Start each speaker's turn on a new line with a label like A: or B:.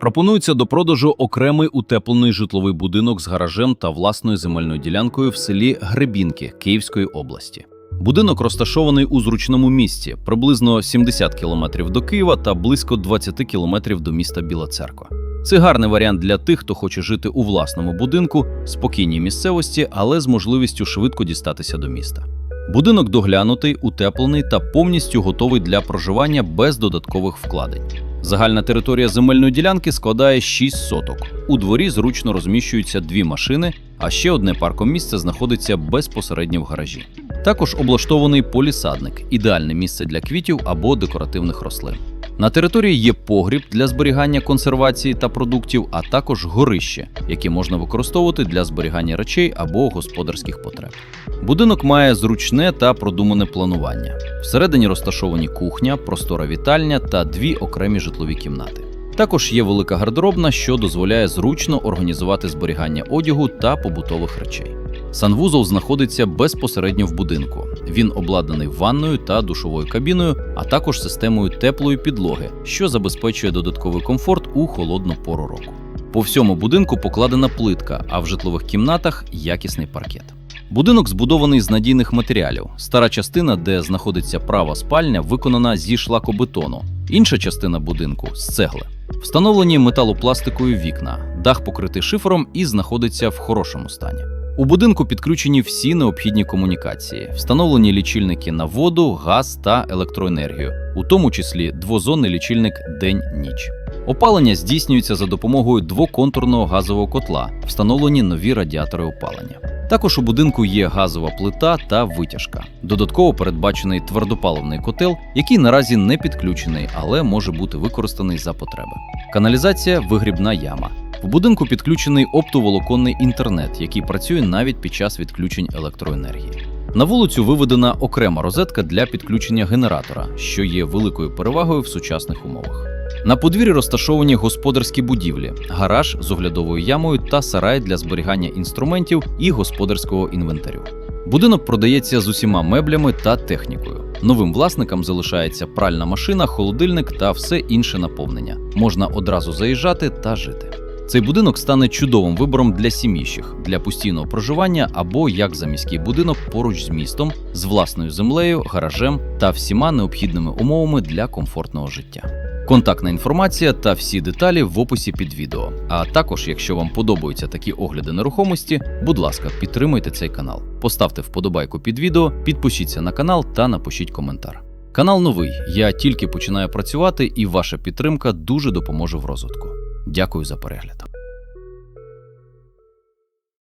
A: Пропонується до продажу окремий утеплений житловий будинок з гаражем та власною земельною ділянкою в селі Гребінки Київської області. Будинок розташований у зручному місці, приблизно 70 кілометрів до Києва та близько 20 кілометрів до міста Біла Церква. Це гарний варіант для тих, хто хоче жити у власному будинку, спокійній місцевості, але з можливістю швидко дістатися до міста. Будинок доглянутий, утеплений та повністю готовий для проживання без додаткових вкладень. Загальна територія земельної ділянки складає 6 соток. У дворі зручно розміщуються дві машини, а ще одне паркомісце знаходиться безпосередньо в гаражі. Також облаштований полісадник ідеальне місце для квітів або декоративних рослин. На території є погріб для зберігання консервації та продуктів, а також горище, яке можна використовувати для зберігання речей або господарських потреб. Будинок має зручне та продумане планування. Всередині розташовані кухня, простора вітальня та дві окремі житлові кімнати. Також є велика гардеробна, що дозволяє зручно організувати зберігання одягу та побутових речей. Санвузол знаходиться безпосередньо в будинку. Він обладнаний ванною та душовою кабіною, а також системою теплої підлоги, що забезпечує додатковий комфорт у холодну пору року. По всьому будинку покладена плитка, а в житлових кімнатах якісний паркет. Будинок збудований з надійних матеріалів. Стара частина, де знаходиться права спальня, виконана зі шлакобетону. Інша частина будинку з цегли. Встановлені металопластикові вікна, дах покритий шифером і знаходиться в хорошому стані. У будинку підключені всі необхідні комунікації, встановлені лічильники на воду, газ та електроенергію, у тому числі двозонний лічильник день-ніч. Опалення здійснюється за допомогою двоконтурного газового котла, встановлені нові радіатори опалення. Також у будинку є газова плита та витяжка. Додатково передбачений твердопаливний котел, який наразі не підключений, але може бути використаний за потреби. Каналізація вигрібна яма. В будинку підключений оптоволоконний інтернет, який працює навіть під час відключень електроенергії. На вулицю виведена окрема розетка для підключення генератора, що є великою перевагою в сучасних умовах. На подвір'ї розташовані господарські будівлі, гараж з оглядовою ямою та сарай для зберігання інструментів і господарського інвентарю. Будинок продається з усіма меблями та технікою. Новим власникам залишається пральна машина, холодильник та все інше наповнення. Можна одразу заїжджати та жити. Цей будинок стане чудовим вибором для сім'їщих, для постійного проживання або як заміський будинок поруч з містом, з власною землею, гаражем та всіма необхідними умовами для комфортного життя. Контактна інформація та всі деталі в описі під відео. А також, якщо вам подобаються такі огляди нерухомості, будь ласка, підтримуйте цей канал. Поставте вподобайку під відео, підпишіться на канал та напишіть коментар. Канал новий. Я тільки починаю працювати, і ваша підтримка дуже допоможе в розвитку. Дякую за перегляд.